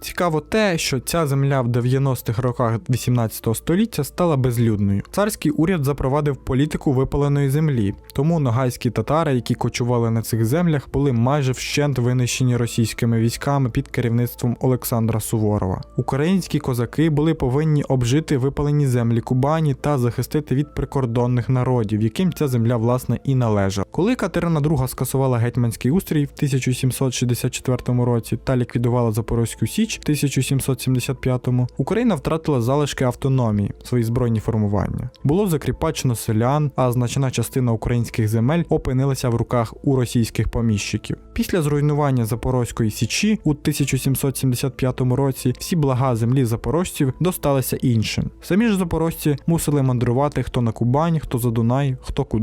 Цікаво те, що ця земля в 90-х роках 18 століття стала безлюдною. Царський уряд запровадив політику випаленої землі, тому ногайські татари, які кочували на цих землях, були майже вщент винищені російськими військами під керівництвом Олександра Суворова. Українські козаки були повинні обжити випалені землі Кубані та захистити від прикордонних народів, яким ця земля власне і належала. Коли Катерина II скасувала гетьманський устрій в 1764 році та ліквідувала Запорозьку Січ в 1775-му Україна втратила залишки автономії, свої збройні формування. Було закріпачено селян, а значна частина українських земель опинилася в руках у російських поміщиків. Після зруйнування Запорозької Січі у 1775 році всі блага землі запорожців досталися іншим. Самі ж запорожці мусили мандрувати хто на Кубань, хто за Дунай, хто куди.